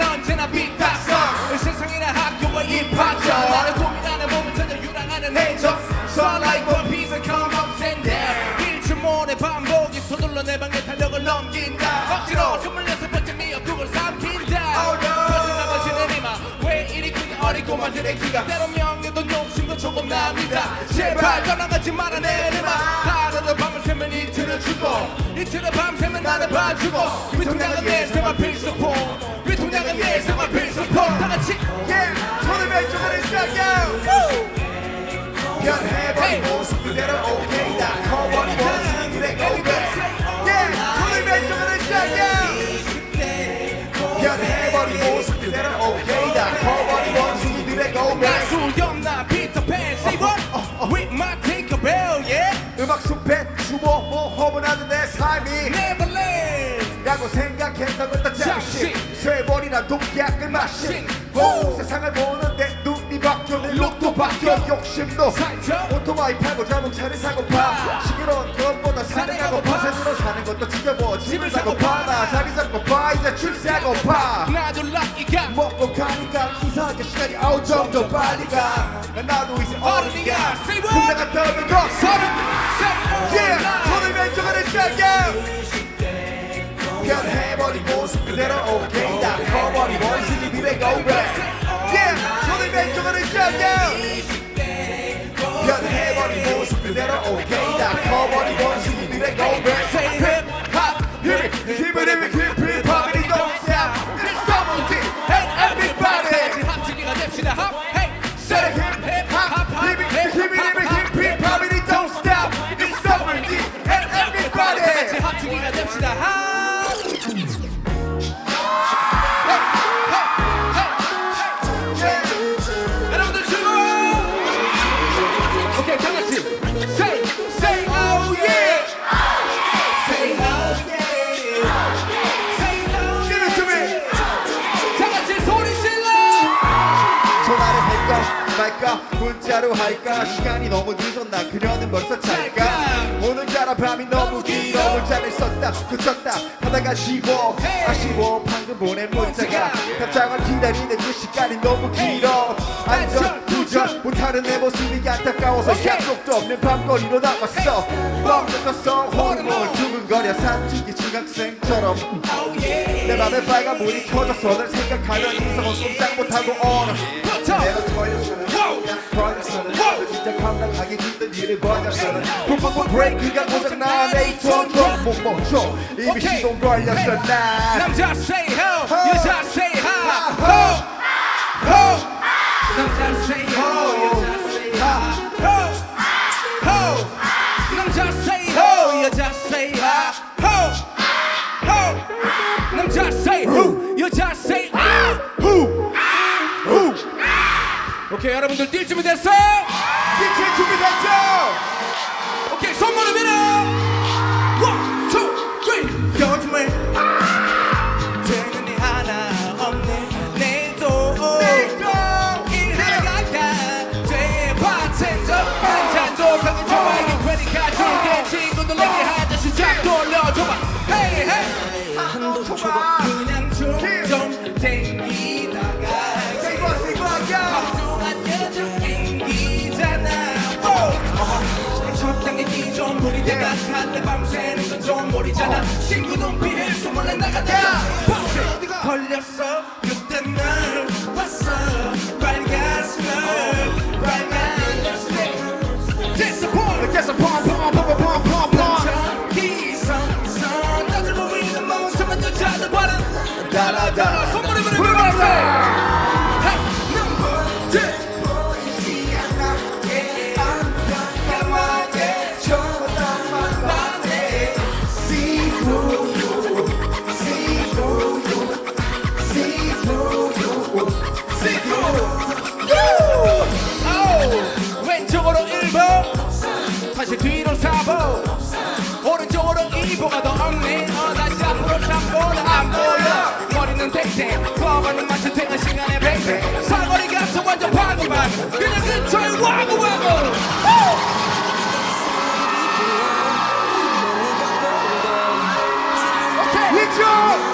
내 인생은 언제나 비타서 세상이나 학교와 입학점 나를 고민하는 전혀 유랑하는 해적. Sunlight one piece come up and down 일주 모래 반복이 서둘러 내 방의 탄력을 넘긴다. 억지로 스물여섯 번째 미역국을 삼킨다. Oh, no. 거짓나머지는 이마 왜 이리 크게 어리고 만들의 기가. 때론 명예도 욕심도 조금 납니다. 제발 떠나가지 마라 내 내마 하루를 밤을 새면 이틀을 주고 이틀을 밤새면 나를 봐주고 위통약은 내 생활 필수품 위통약은 내 생활 필수품 다같이 Yeah. 손을 왼쪽으로 시작해. 변해버린 모습 그대로 오케이다. 커버린 약을 마신 오, 세상을 보는데 눈이 바뀌어 내 룩도 바뀌어. 욕심도 살짝. 오토바이 팔고 자동차를 사고파. 시끄러운 것보다 사는 가고파. 세수로 사는 것도 지겨워. 집을 사고파 나 자리 잡고파. 이제 출세하고파. 나도 럭키가. 먹고 가니까 이상하게 시간이 아우 점점 빨리 가. 나도 이제 어른이야 어른이야. Say what? 군대 갔다 오면 거 서른 Yeah, 세 손을 왼쪽으로 시작해 변해버린 모습 그대로 오케이 다 커버린 원숭이 미래 go back. Yeah, 손을 왼쪽으로 시작해 변해버린 모습 그대로 커버린 원숭이 미래 go back. Say 할까 문자로 할까? 시간이 너무 늦었나? 그녀는 벌써 잘까? 오늘 자라 밤이 너무 길어. 문자를 썼다. 붙였다. 하다가 지워. 아쉬워. 방금 보낸 문자가 답장을 기다리는 그 시간이 너무 길어. 안전 부전 못하는 내 모습이 안타까워서 약속도 없는 밤거리로 나왔어. 뻥 뜯었어. 호르몬 두근거려 삼키기 중학생처럼. Oh 내 맘에 빨간 불이 켜졌어 널 생각하면 이성은 꼼짝 못하고 얼어. 내가 털렸어는 털렸어는 너 진짜 감당하기 힘든 일을 벌였어는 뿜뿜뿜 브레이크가 고장나 내 이톤도 못 멈춰 오케이. 시동 걸렸어 난 남자 say ho. 여자 say ha Ho. ho 남자 say ho 여자 say ha ho ho 남자 say ho 여자 say ha ho ho 남자 say 후 여자 say ah 후 후. 오케이 여러분들 뛸 준비 됐어? 빛 오케이 손목을 밀어 One, two, three. 요즘에 되는 일 하나 없네. 내일도 일하러 갈까? 제 바텐더 한 잔도 가게 좋아해 괜히 가져올게. 친구들 내게 하자 시작 돌려줘봐. Hey hey. 한도 초과 좀 모르잖아. 친구 눈빛에 숨을래 나가다가 밤새 걸렸어 다시 뒤로 사보. 오른쪽으로 이보가 더 없네 어 다시 앞으로 난 보라 안 보여 머리는 땡땡 과거는 마치 퇴근 시간에 뱅뱅 사거리 감성 완전 반반 그냥 근처에 와구와구. 와구. Let's go!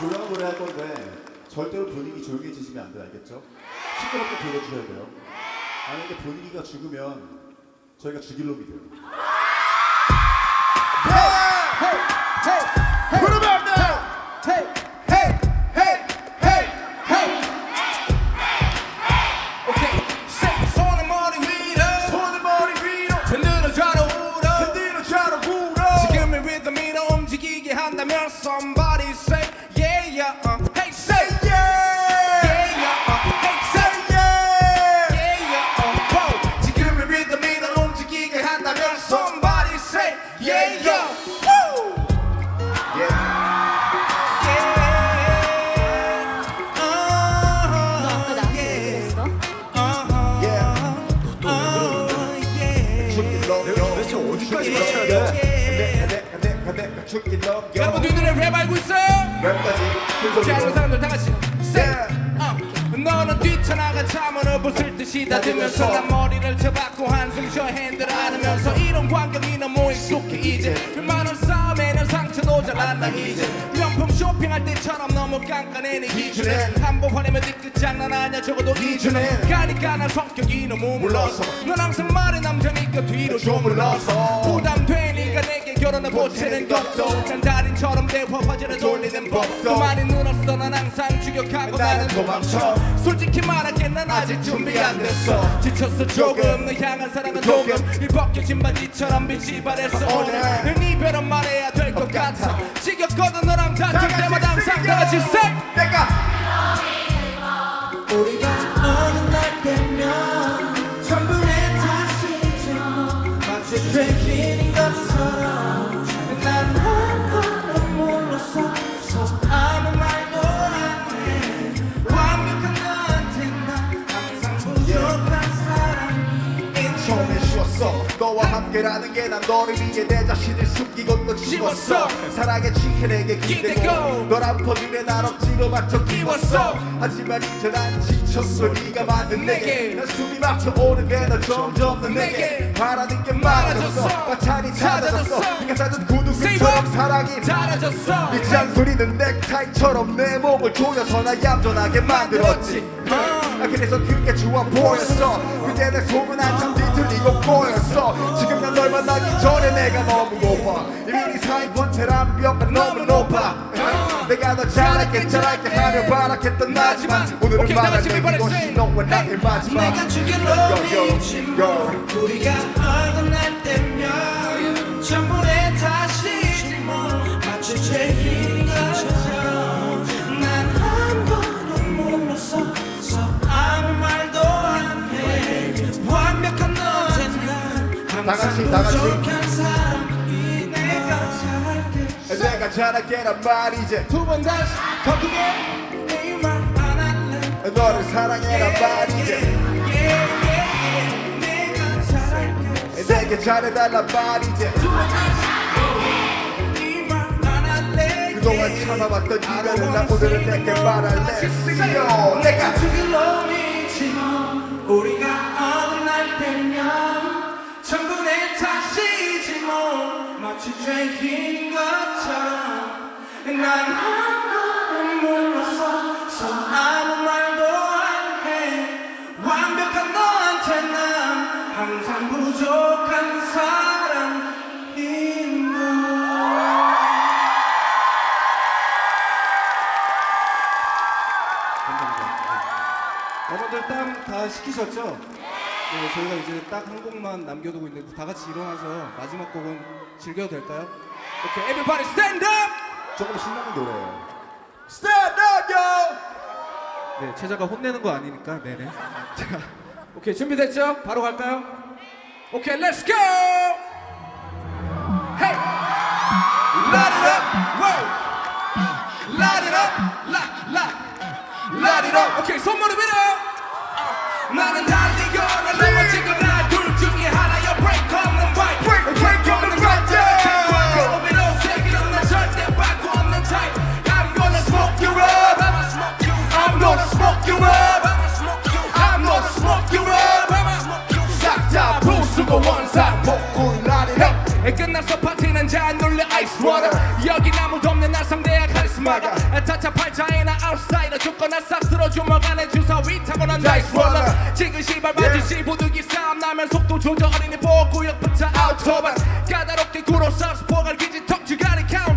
조용한 노래 할 건데 절대로 분위기 조용해지시면 안 돼요 알겠죠? 시끄럽게 들어주셔야 돼요 만약에 분위기가 죽으면 저희가 죽일 놈이 돼요 그러면 안 돼! 손을 머리 여러분 누들의 랩 알고 있어요? 자, 여러분 사람들 다 같이. 어. 너는 뛰쳐나가 잠을 벗을 듯이 닫으면서 난 머리를 잡았고 한숨 쉬어 핸들 안으면서 이런 광경이 너무 익숙해 이제. 많은 싸움에는 상처도 잘 안나 이제. 명품 쇼핑할 때처럼 너무 깐깐해 내 기준에 한번 화내면 뒤끝 장난 아니야 적어도 이준에 가니까 난 성격이 너무 물러서. 넌 항상 말해 남자니까 뒤로 좀 물러서. 부담되니까 내게 결혼을 보채는 것도 난 달인처럼 대화 화제를 돌리는 법도 많이 늘었어. 난 항상 추격하고 나는 도망쳐. 솔직히 말할게 난 아직 준비 안 됐어. 지쳤어 조금. 너 향한 사랑은 조금. 이 벗겨진 반지처럼 빛이 발했어. 오늘 넌 이별은 말해야 될 것 같아. 지겹거든 너 너와 함께라는 게 난 너를 위해 내 자신을 숨기고 또 지웠어 취해 내게 기대고 널 아퍼짐에 날 억지로 맞춰 끼웠어 하지만 이제 난 지쳤어 네가 만든 내게. 난 숨이 막혀 오르게 너 점점 더 내게. 바라는 게 많아졌어. 마찬이 찾아졌어. 네가 사준 구두쇠처럼 what? 사랑이 잘해줬어 네 잔소리는 넥타이처럼 내 목을 조여서 나 얌전하게 만들었지 아, 그래서 그게 좋아 보였어. 그때 내 속은 한참 뒤틀리고 보였어. 지금 난 널 만나기 전에 내가 너무 고파. 이미 네 사이 권태란 벽가 너무 높아. 내가 더 잘할게 잘할게 하며 바라겠던 나지만 오늘은 이것이 sing. 너와 나의 마지막. 내가 yo, 놈이지 yo. 우리가 어느 날 때면 전부 다 같이, 다 같이. 내가 잘할게 내가 잘할게란 말이지 두번 다시 할래 너를 사랑해란 말이지 내게 잘해달란 말이지 그동안 참아왔던 이별을 나 오늘은 내게 말할래. 내가 죽일 놈이 뭐 마치 죄인 것처럼 난 하나는 몰랐어 아무 말도 안 해. 완벽한 너한테 난 항상 부족한 사람인 걸 여러분들 땀 다 식히셨죠? 네, 저희가 이제 딱 한 곡만 남겨두고 있는데 다 같이 일어나서 마지막 곡은 즐겨도 될까요? 오케이 everybody stand up 조금 신나는 노래예요 Stand up yo 네, 최자가 혼내는 거 아니니까 네네. 자, 오케이 준비됐죠? 바로 갈까요? 오케이 렛츠 고! 헤이! Light it up! Whoa! Light it up! Light, light! Light it up! 오케이 손머리 위로! 나는 달 끝났어 파티는 잔 놀래? 아이스 워터 여긴 아무도 없는 날 상대야 카리스마가. 타짜 팔자에 나 아웃사이더 죽거나 싹 쓸어 주먹 안에 주사 위 타고난 나이스 롤러 지금 시발 맞으시 부득이 싸움 나면 속도 조절. 어린이 보호구역 부터 아우토바 까다롭게 구로 사스포갈 기지 턱 주가리 카운터나 빛이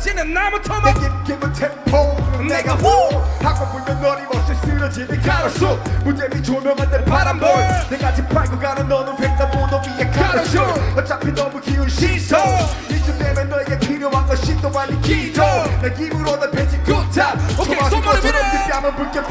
쓰러지는 나무 토막 내게 기분 템포 내가 후. 하고 불면 어림없이 쓰러지는 가로수. 무대비 조명한 내 바람볼 내가 집 밟고 가는 너는 횡단보도 위에 가로수. 어차피 너무 기운 시선 이쯤 되면 너에게 필요한 것이 또 많이 기도. 내 기분으로 널 뱉지 굿탑 오케이, 것처럼 밀어. 네 뺨은 붉게